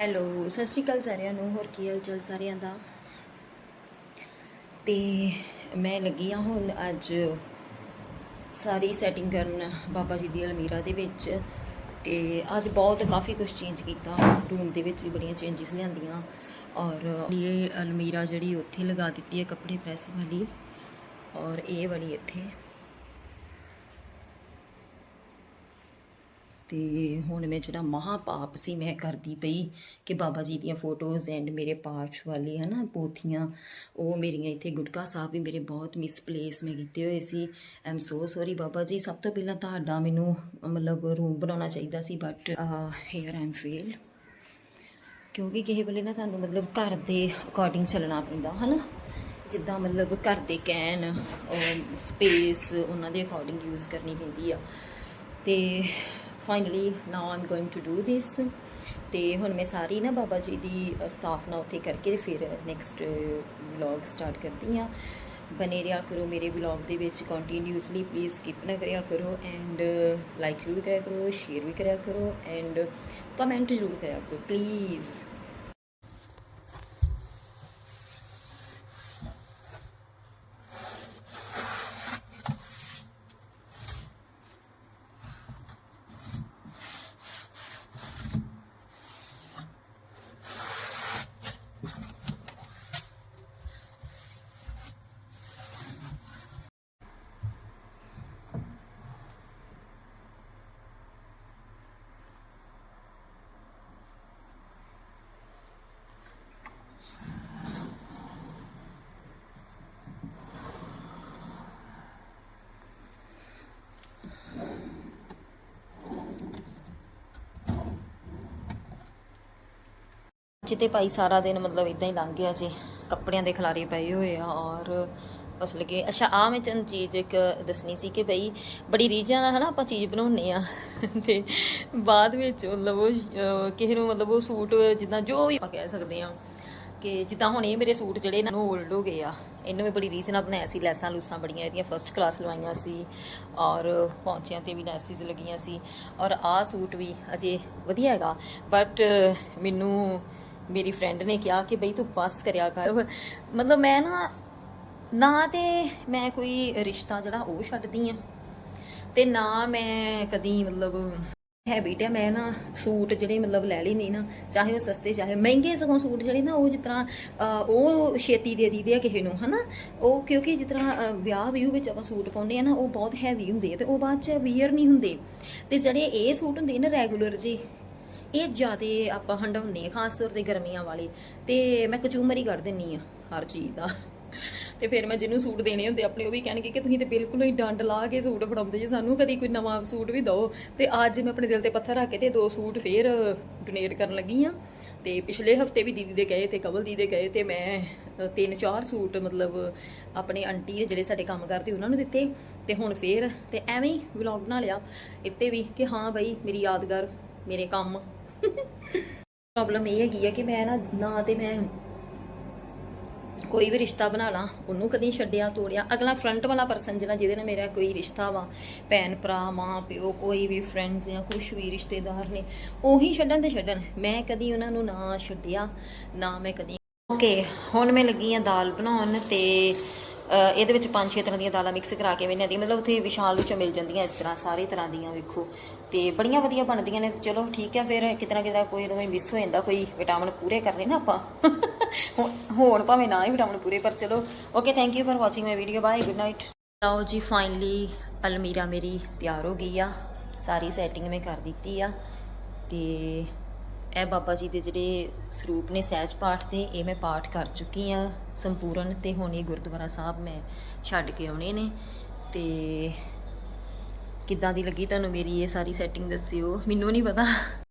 Hello, ਸਤਿ ਸ਼੍ਰੀ ਅਕਾਲ ਸਾਰਿਆਂ ਨੂੰ, ਹੋਰ ਕੀ ਹਾਲ ਚਾਲ ਸਾਰਿਆਂ ਦਾ? ਤੇ ਮੈਂ ਲੱਗੀ ਆ ਹੁਣ ਅੱਜ ਸਾਰੀ ਸੈਟਿੰਗ ਕਰਨ ਬਾਬਾ ਜੀ ਦੀ ਅਲਮੀਰਾ ਦੇ ਵਿੱਚ ਤੇ ਅੱਜ ਬਹੁਤ ਕਾਫੀ ਕੁਝ ਚੇਂਜ ਕੀਤਾ। ਰੂਮ ਦੇ ਵਿੱਚ ਵੀ ਬੜੀਆਂ ਚੇਂਜਸ ਲਿਆਂਦੀਆਂ ਔਰ ਇਹ ਅਲਮੀਰਾ ਜਿਹੜੀ ਉੱਥੇ ਲਗਾ ਦਿੱਤੀ ਹੈ ਕੱਪੜੇ ਪ੍ਰੈਸ ਵਾਲੀ ਔਰ ਇਹ ਵਾਲੀ ਇੱਥੇ। ਤੇ ਹੁਣ ਮੈਂ ਜਿਹੜਾ ਮਹਾ ਪਾਪ ਸੀ, ਮੈਂ ਕਰਦੀ ਪਈ ਕਿ ਬਾਬਾ ਜੀ ਦੀਆਂ ਫੋਟੋਜ਼ ਐਂਡ ਮੇਰੇ ਪਾਠ ਵਾਲੀ ਹਨਾ, ਪੋਥੀਆਂ, ਉਹ ਮੇਰੀਆਂ ਇੱਥੇ ਗੁਟਕਾ ਸਾਹਿਬ ਵੀ ਮੇਰੇ ਬਹੁਤ ਮਿਸਪਲੇਸ ਮੈਂ ਕੀਤੇ ਹੋਏ ਸੀ। I am so sorry Baba ji, ਸਭ ਤੋਂ ਪਹਿਲਾਂ ਤੁਹਾਡਾ ਮੈਨੂੰ ਮਤਲਬ ਰੂਮ ਬਣਾਉਣਾ ਚਾਹੀਦਾ ਸੀ but here I am fail ਕਿਉਂਕਿ ਕਿਸੇ ਵੇਲੇ ਨਾ ਤੁਹਾਨੂੰ ਮਤਲਬ ਘਰ ਦੇ ਅਕੋਰਡਿੰਗ ਚੱਲਣਾ ਪੈਂਦਾ, ਹਨਾ? ਜਿੱਦਾਂ ਮਤਲਬ ਘਰ ਦੇ ਕੈਨ ਸਪੇਸ ਉਹਨਾਂ ਦੇ ਅਕੋਰਡਿੰਗ ਯੂਜ਼ ਕਰਨੀ ਪੈਂਦੀ ਆ। ਤੇ finally now I'm going to do this ਤੇ ਹੁਣ ਮੈਂ ਸਾਰੀ ਨਾ ਬਾਬਾ ਜੀ ਦੀ ਸਟਾਫ ਨਾਲ ਉੱਥੇ ਕਰਕੇ ਫਿਰ ਨੈਕਸਟ ਵਲੌਗ ਸਟਾਰਟ ਕਰਦੀ ਆ ਬਨੇ ਰਿਹਾ ਕਰੋ ਮੇਰੇ ਵਲੌਗ ਦੇ ਵਿੱਚ ਕੰਟੀਨਿਊਸਲੀ ਪਲੀਜ਼ ਸਕਿਪ ਨਾ ਕਰਿਆ ਕਰੋ ਐਂਡ ਲਾਈਕ ਜ਼ਰੂਰ ਕਰਿਆ ਕਰੋ ਸ਼ੇਅਰ ਵੀ ਕਰਿਆ ਕਰੋ ਐਂਡ ਕਮੈਂਟ ਜ਼ਰੂਰ ਕਰਿਆ ਕਰੋ ਪਲੀਜ਼ ਜਿੱਤੇ ਭਾਈ ਸਾਰਾ ਦਿਨ ਮਤਲਬ ਇਦਾਂ ਹੀ ਲੰਘ ਗਿਆ ਸੀ। ਕੱਪੜਿਆਂ ਦੇ ਖਲਾਰੇ ਪਏ ਹੋਏ ਆ ਔਰ ਬਸ ਲੱਗੇ। ਅੱਛਾ ਆ ਮੈਂ ਚੰਦ ਚੀਜ਼ ਇੱਕ ਦੱਸਣੀ ਸੀ ਕਿ ਬਈ ਬੜੀ ਰੀਝਾਂ ਨਾਲ ਹਨਾ ਆਪਾਂ ਚੀਜ਼ ਬਣਾਉਨੇ ਆ। ਤੇ ਬਾਅਦ ਵਿੱਚ ਮਤਲਬ ਉਹ ਕਿਸੇ ਨੂੰ ਮਤਲਬ ਉਹ ਸੂਟ ਜਿੱਦਾਂ ਜੋ ਵੀ ਆਪਾਂ ਕਹਿ ਸਕਦੇ ਆ ਕਿ ਜਿੱਦਾਂ ਹੁਣ ਇਹ ਮੇਰੇ ਸੂਟ ਜਿਹੜੇ ਇਹਨਾਂ ਨੂੰ 올ਡ ਹੋ ਗਏ ਆ, ਇਹਨੂੰ ਮੈਂ ਬੜੀ ਰੀਝ ਨਾਲ ਬਣਾਇਆ ਸੀ। ਲੈਸਾਂ ਲੂਸਾਂ ਬੜੀਆਂ, ਇਹਦੀਆਂ ਫਰਸਟ ਕਲਾਸ ਲਵਾਈਆਂ ਸੀ ਔਰ ਪੌਂਚਿਆਂ ਤੇ ਵੀ ਲੈਸਿਸ ਲੱਗੀਆਂ ਸੀ। ਔਰ ਆਹ ਸੂਟ ਵੀ ਅਜੇ ਵਧੀਆ ਹੈਗਾ ਬਟ ਮੈਨੂੰ ਮੇਰੀ ਫਰੈਂਡ ਨੇ ਕਿਹਾ ਕਿ ਬਈ ਤੂੰ ਬਸ ਕਰਿਆ ਕਰ। ਮਤਲਬ ਮੈਂ ਨਾ ਨਾ ਤੇ ਮੈਂ ਕੋਈ ਰਿਸ਼ਤਾ ਜਿਹੜਾ ਉਹ ਛੱਡਦੀ ਆ ਤੇ ਨਾ ਮੈਂ ਕਦੀ ਮਤਲਬ ਹੈ ਹੈ ਮੈਂ ਨਾ ਸੂਟ ਜਿਹੜੇ ਮਤਲਬ ਲੈ ਲਈ ਨਹੀਂ ਨਾ ਚਾਹੇ ਉਹ ਸਸਤੇ ਚਾਹੇ ਮਹਿੰਗੇ ਸਗੋਂ ਸੂਟ ਜਿਹੜੇ ਨਾ ਉਹ ਜਿਸ ਤਰ੍ਹਾਂ ਉਹ ਛੇਤੀ ਦੇ ਦੀਦੇ ਆ ਕਿਸੇ ਨੂੰ ਹਨਾ? ਉਹ ਕਿਉਂਕਿ ਜਿਸ ਤਰ੍ਹਾਂ ਅਹ, ਵਿਆਹ ਵਿਊ ਵਿੱਚ ਆਪਾਂ ਸੂਟ ਪਾਉਂਦੇ ਆ ਨਾ ਉਹ ਬਹੁਤ ਹੈਵੀ ਹੁੰਦੇ ਆ ਤੇ ਉਹ ਬਾਅਦ ਚ ਵੀਅਰ ਨਹੀਂ ਹੁੰਦੇ। ਤੇ ਜਿਹੜੇ ਇਹ ਸੂਟ ਹੁੰਦੇ ਨੇ ਰੈਗੂਲਰ ਜੀ ਇਹ ਜ਼ਿਆਦਾ ਆਪਾਂ ਹੰਡਾਉਂਦੇ ਆ ਖਾਸ ਤੌਰ ਤੇ ਗਰਮੀਆਂ ਵਾਲੇ। ਤੇ ਮੈਂ ਕਚੂਮਰ ਹੀ ਕੱਢ ਦਿੰਨੀ ਆ ਹਰ ਚੀਜ਼ ਦਾ। ਤੇ ਫਿਰ ਮੈਂ ਜਿਹਨੂੰ ਸੂਟ ਦੇਣੇ ਹੁੰਦੇ, ਆਪਣੇ ਉਹ ਵੀ ਕਹਿਣਗੇ ਕਿ ਤੁਸੀਂ ਤੇ ਬਿਲਕੁਲ ਹੀ ਡੰਡ ਲਾ ਕੇ ਸੂਟ ਫੜਾਉਂਦੇ ਜੇ ਸਾਨੂੰ, ਕਦੀ ਕੋਈ ਨਵਾਂ ਸੂਟ ਵੀ ਦਿਓ। ਤੇ ਅੱਜ ਮੈਂ ਆਪਣੇ ਦਿਲ ਤੇ ਪੱਥਰ ਰੱਖ ਕੇ ਤੇ ਦੋ ਸੂਟ ਫੇਰ ਡੋਨੇਟ ਕਰਨ ਲੱਗੀ ਆ ਤੇ ਪਿਛਲੇ ਹਫ਼ਤੇ ਵੀ ਦੀਦੀ ਦੇ ਗਏ ਤੇ ਕਵਲ ਦੀਦੀ ਦੇ ਗਏ ਤੇ ਮੈਂ ਤਿੰਨ ਚਾਰ ਸੂਟ ਮਤਲਬ ਆਪਣੇ ਆਂਟੀ ਜਿਹੜੇ ਸਾਡੇ ਕੰਮ ਕਰਦੇ, ਉਹਨਾਂ ਨੂੰ ਦਿੱਤੇ। ਤੇ ਹੁਣ ਫੇਰ ਤੇ ਐਵੇਂ ਹੀ ਵਲੌਗ ਬਣਾ ਲਿਆ। ਇੱਥੇ ਵੀ ਕਿ ਹਾਂ ਬਈ, ਮੇਰੀ ਯਾਦਗਾਰ, ਮੇਰੇ ਕੰਮ ਪ੍ਰੋਬਲਮ ਇਹ ਹੈਗੀ ਹੈ ਕਿ ਮੈਂ ਨਾ ਨਾ ਤੇ ਮੈਂ ਕੋਈ ਵੀ ਰਿਸ਼ਤਾ ਬਣਾ ਲਾਂ, ਉਹਨੂੰ ਕਦੀ ਛੱਡਿਆ, ਤੋੜਿਆ। ਅਗਲਾ ਫਰੰਟ ਵਾਲਾ ਪਰਸਨ ਜਿਹੜਾ ਜਿਹਦੇ ਨਾਲ ਮੇਰਾ ਕੋਈ ਰਿਸ਼ਤਾ ਵਾ, ਭੈਣ, ਭਰਾ, ਮਾਂ, ਪਿਓ, ਕੋਈ ਵੀ ਫਰੈਂਡਸ ਜਾਂ ਕੁਝ ਵੀ ਰਿਸ਼ਤੇਦਾਰ ਨੇ, ਉਹੀ ਛੱਡਣ ਤੇ ਛੱਡਣ। ਮੈਂ ਕਦੀ ਉਹਨਾਂ ਨੂੰ ਨਾ ਛੱਡਿਆ, ਨਾ ਮੈਂ ਕਦੀ ਓਕੇ ਹੁਣ ਮੈਂ ਲੱਗੀ ਆ ਦਾਲ ਬਣਾਉਣ ਤੇ ਇਹਦੇ ਵਿੱਚ ਪੰਜ ਛੇ ਤਰ੍ਹਾਂ ਦੀਆਂ ਦਾਲਾਂ ਮਿਕਸ ਕਰਾ ਕੇ ਮੈਨੇ ਦੀ ਮਤਲਬ ਉੱਥੇ ਵਿਸ਼ਾਲ ਵਿੱਚ ਮਿਲ ਜਾਂਦੀਆਂ ਇਸ ਤਰ੍ਹਾਂ, ਸਾਰੇ ਤਰ੍ਹਾਂ ਦੀਆਂ ਵੇਖੋ। ਤੇ ਬੜੀਆਂ ਵਧੀਆ ਬਣਦੀਆਂ ਨੇ। ਚਲੋ ਠੀਕ ਹੈ, ਫਿਰ ਕਿਤਨਾ ਕਿਤਨਾ ਕੋਈ ਨਾ ਕੋਈ ਮਿਸ ਹੋ ਜਾਂਦਾ, ਕੋਈ ਵਿਟਾਮਿਨ ਪੂਰੇ ਕਰਨੇ ਨਾ ਆਪਾਂ। ਹੋਣ ਭਾਵੇਂ ਨਾ ਹੀ ਵਿਟਾਮਿਨ ਪੂਰੇ, ਪਰ ਚਲੋ okay thank you for watching my video bye good night ਲਓ ਜੀ ਫਾਈਨਲੀ ਅਲਮੀਰਾ ਮੇਰੀ ਤਿਆਰ ਹੋ ਗਈ ਆ। ਸਾਰੀ ਸੈਟਿੰਗ ਮੈਂ ਕਰ ਦਿੱਤੀ ਆ। ਤੇ ਇਹ ਬਾਬਾ ਜੀ ਦੇ ਜਿਹੜੇ ਸਰੂਪ ਨੇ ਸਹਿਜ ਪਾਠ ਦੇ ਇਹ ਮੈਂ ਪਾਠ ਕਰ ਚੁੱਕੀ ਆ ਸੰਪੂਰਨ ਤੇ ਹੁਣ ਇਹ ਗੁਰਦੁਆਰਾ ਸਾਹਿਬ ਮੈਂ ਛੱਡ ਕੇ ਆਉਣੇ ਨੇ। ਤੇ ਕਿੱਦਾਂ ਦੀ ਲੱਗੀ ਤੁਹਾਨੂੰ ਮੇਰੀ ਇਹ ਸਾਰੀ ਸੈਟਿੰਗ ਦੱਸਿਓ? ਮੈਨੂੰ ਨਹੀਂ ਪਤਾ।